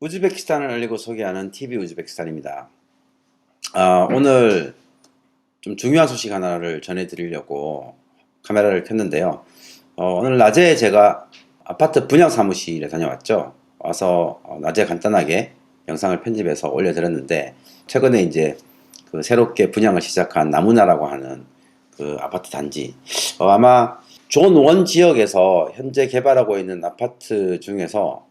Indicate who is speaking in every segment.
Speaker 1: 우즈베키스탄을 알리고 소개하는 TV 우즈베키스탄입니다. 아, 오늘 좀 중요한 소식 하나를 전해드리려고 카메라를 켰는데요. 어, 오늘 낮에 제가 아파트 분양 사무실에 다녀왔죠. 와서 어, 낮에 간단하게 영상을 편집해서 올려드렸는데 최근에 이제 그 새롭게 분양을 시작한 나무나라고 하는 그 아파트 단지 어, 아마 존원 지역에서 현재 개발하고 있는 아파트 중에서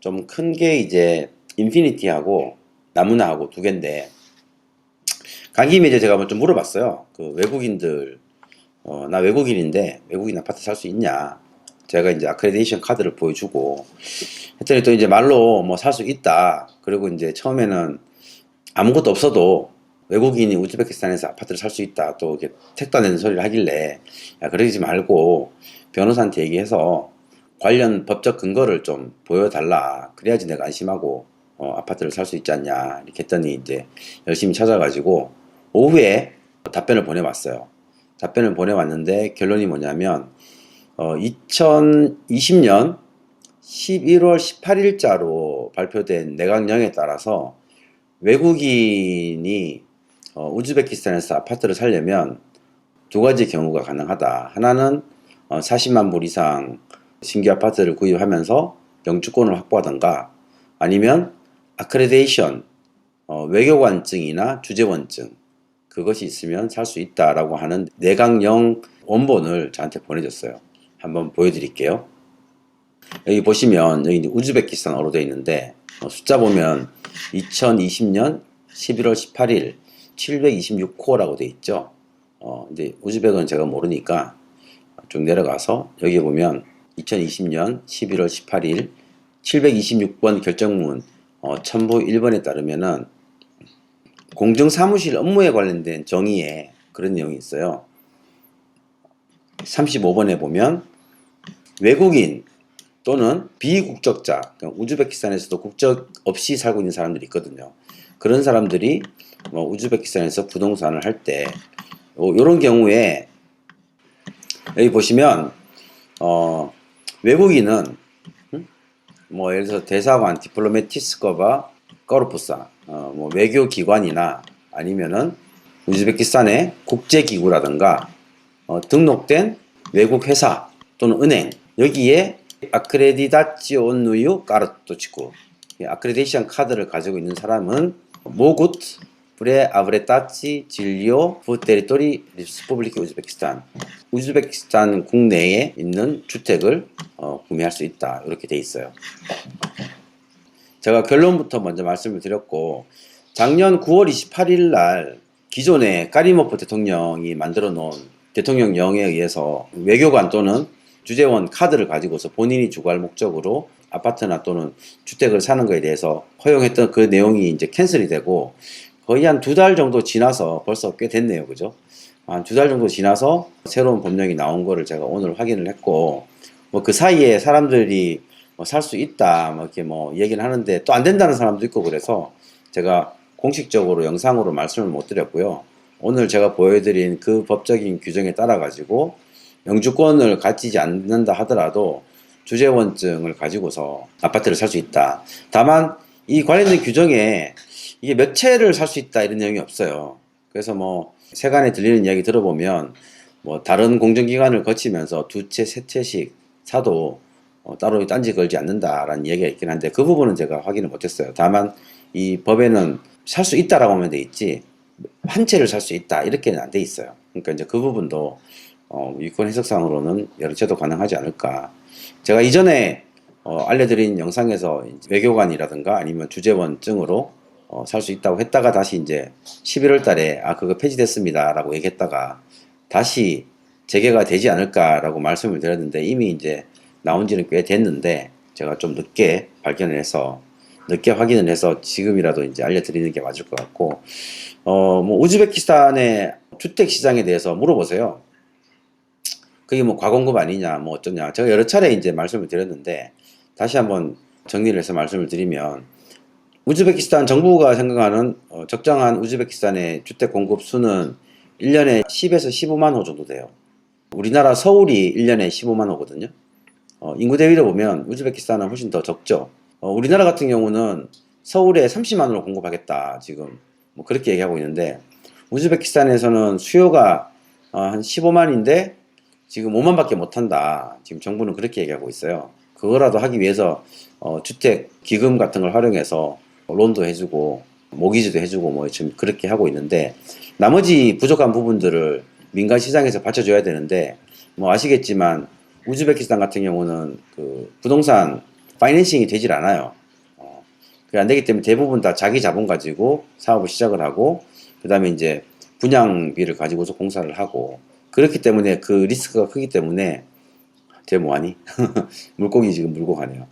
Speaker 1: 좀 큰 게 이제 인피니티하고 나무나하고 두 개인데 간 김에 이제 제가 한번 좀 물어봤어요. 그 외국인들 어, 나 외국인인데 외국인 아파트 살 수 있냐? 제가 이제 아크레디션 카드를 보여주고 했더니 또 이제 말로 뭐 살 수 있다. 그리고 이제 처음에는 아무것도 없어도 외국인이 우즈베키스탄에서 아파트를 살 수 있다. 또 이렇게 택도 안 되는 소리를 하길래 야 그러지 말고 변호사한테 얘기해서 관련 법적 근거를 좀 보여달라. 그래야지 내가 안심하고 어, 아파트를 살 수 있지 않냐. 이렇게 했더니 이제 열심히 찾아가지고 오후에 답변을 보내왔어요. 답변을 보내왔는데 결론이 뭐냐면 어, 2020년 11월 18일자로 발표된 내각령에 따라서 외국인이 어, 우즈베키스탄에서 아파트를 살려면 두 가지 경우가 가능하다. 하나는 어, 40만 불 이상 신규 아파트를 구입하면서 영주권을 확보하던가 아니면 아크레데이션 어, 외교관증이나 주재원증 그것이 있으면 살 수 있다라고 하는 내각령 원본을 저한테 보내줬어요. 한번 보여드릴게요. 여기 보시면 여기 이제 우즈베키스탄어로 되어 있는데 어, 숫자 보면 2020년 11월 18일 726호라고 되어 있죠. 어, 이제 우즈벡은 제가 모르니까 좀 내려가서 여기 보면 2020년 11월 18일 726번 결정문 어, 첨부 1번에 따르면은 공정사무실 업무에 관련된 정의에 그런 내용이 있어요. 35번에 보면 외국인 또는 비국적자, 그러니까 우즈베키스탄에서도 국적 없이 살고 있는 사람들이 있거든요. 그런 사람들이 뭐 우즈베키스탄에서 부동산을 할 때 이런 경우에 여기 보시면 어, 외국인은 음? 뭐 예를 들어서 대사관, 디플로메티스거바, 거르푸사, 어, 뭐 외교기관이나 아니면은 우즈베키스탄의 국제기구라든가 어, 등록된 외국 회사 또는 은행 여기에 아크레디다치온 누유 까르토치쿠 아크레디션 카드를 가지고 있는 사람은 모굿 브레 아브레타치 진리오 부 테리토리 리스포블리키 우즈베키스탄 우즈베키스탄 국내에 있는 주택을 어, 구매할 수 있다 이렇게 돼 있어요. 제가 결론부터 먼저 말씀을 드렸고 작년 9월 28일 날 기존에 까리모프 대통령이 만들어 놓은 대통령령에 의해서 외교관 또는 주재원 카드를 가지고서 본인이 주거할 목적으로 아파트나 또는 주택을 사는 것에 대해서 허용했던 그 내용이 이제 캔슬이 되고 거의 한 두 달 정도 지나서 벌써 꽤 됐네요. 그죠? 한 두 달 정도 지나서 새로운 법령이 나온 거를 제가 오늘 확인을 했고 뭐 그 사이에 사람들이 뭐 살 수 있다 뭐 이렇게 뭐 얘기를 하는데 또 안 된다는 사람도 있고 그래서 제가 공식적으로 영상으로 말씀을 못 드렸고요. 오늘 제가 보여드린 그 법적인 규정에 따라 가지고 영주권을 가지지 않는다 하더라도 주재원증을 가지고서 아파트를 살 수 있다. 다만 이 관련된 규정에 이게 몇 채를 살 수 있다 이런 내용이 없어요. 그래서 뭐 세간에 들리는 이야기 들어보면 뭐 다른 공정기관을 거치면서 두 채, 세 채씩 사도 어, 따로 딴지 걸지 않는다라는 얘기가 있긴 한데 그 부분은 제가 확인을 못했어요. 다만 이 법에는 살 수 있다라고 하면 돼 있지 한 채를 살 수 있다 이렇게는 안 돼 있어요. 그러니까 이제 그 부분도 어, 유권 해석상으로는 여러 채도 가능하지 않을까. 제가 이전에 어, 알려드린 영상에서 외교관이라든가 아니면 주재원증으로 어, 살 수 있다고 했다가 다시 이제 11월 달에 아 그거 폐지됐습니다라고 얘기했다가 다시 재개가 되지 않을까라고 말씀을 드렸는데 이미 이제 나온 지는 꽤 됐는데 제가 좀 늦게 발견을 해서 늦게 확인을 해서 지금이라도 이제 알려드리는 게 맞을 것 같고 어 뭐 우즈베키스탄의 주택 시장에 대해서 물어보세요. 그게 뭐 과공급 아니냐 뭐 어쩌냐 제가 여러 차례 이제 말씀을 드렸는데 다시 한번 정리를 해서 말씀을 드리면 우즈베키스탄 정부가 생각하는 어, 적정한 우즈베키스탄의 주택 공급 수는 1년에 10에서 15만 호 정도 돼요. 우리나라 서울이 1년에 15만 호거든요. 어, 인구 대비로 보면 우즈베키스탄은 훨씬 더 적죠. 어, 우리나라 같은 경우는 서울에 30만으로 공급하겠다 지금 뭐 그렇게 얘기하고 있는데 우즈베키스탄에서는 수요가 어, 한 15만인데 지금 5만밖에 못한다. 지금 정부는 그렇게 얘기하고 있어요. 그거라도 하기 위해서 어, 주택 기금 같은 걸 활용해서 론도 해주고 모기지도 해주고 뭐 지금 그렇게 하고 있는데 나머지 부족한 부분들을 민간 시장에서 받쳐줘야 되는데 뭐 아시겠지만 우즈베키스탄 같은 경우는 그 부동산 파이낸싱이 되질 않아요. 어, 그게 안 되기 때문에 대부분 다 자기 자본 가지고 사업을 시작을 하고 그 다음에 이제 분양비를 가지고서 공사를 하고 그렇기 때문에 그 리스크가 크기 때문에 쟤 뭐하니? 물고기 지금 물고 가네요.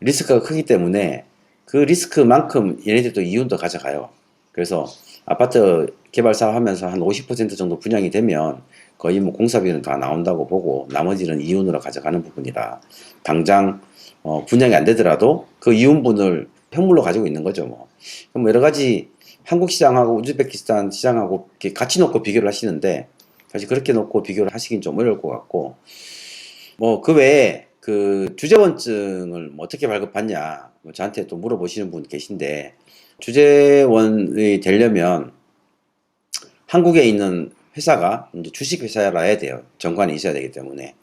Speaker 1: 리스크가 크기 때문에 그 리스크만큼 얘네들도 이윤도 가져가요. 그래서 아파트 개발 사업 하면서 한 50% 정도 분양이 되면 거의 뭐 공사비는 다 나온다고 보고 나머지는 이윤으로 가져가는 부분이라 당장 어, 분양이 안 되더라도 그 이윤분을 현물로 가지고 있는 거죠. 뭐. 그럼 여러 가지 한국 시장하고 우즈베키스탄 시장하고 이렇게 같이 놓고 비교를 하시는데 사실 그렇게 놓고 비교를 하시긴 좀 어려울 것 같고 뭐 그 외에 그 주재원증을 뭐 어떻게 발급받냐 뭐 저한테 또 물어보시는 분 계신데 주재원이 되려면 한국에 있는 회사가 이제 주식 회사라야 돼요 정관이 있어야 되기 때문에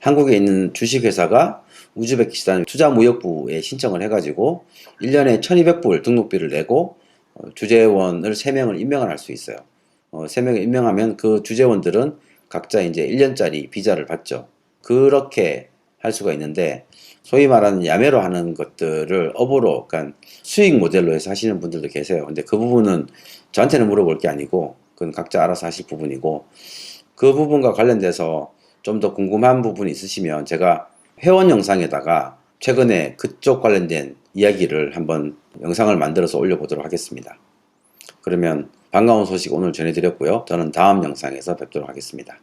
Speaker 1: 한국에 있는 주식 회사가 우즈베키스탄 투자무역부에 신청을 해가지고 1년에 1200불 등록비를 내고 어, 주재원을 3명을 임명을 할 수 있어요. 어, 3명을 임명하면 그 주재원들은 각자 이제 1년짜리 비자를 받죠. 그렇게 할 수가 있는데 소위 말하는 야매로 하는 것들을 업으로 그러니까 수익 모델로 해서 하시는 분들도 계세요. 근데 그 부분은 저한테는 물어볼 게 아니고 그건 각자 알아서 하실 부분이고 그 부분과 관련돼서 좀 더 궁금한 부분이 있으시면 제가 회원 영상에다가 최근에 그쪽 관련된 이야기를 한번 영상을 만들어서 올려보도록 하겠습니다. 그러면 반가운 소식 오늘 전해드렸고요. 저는 다음 영상에서 뵙도록 하겠습니다.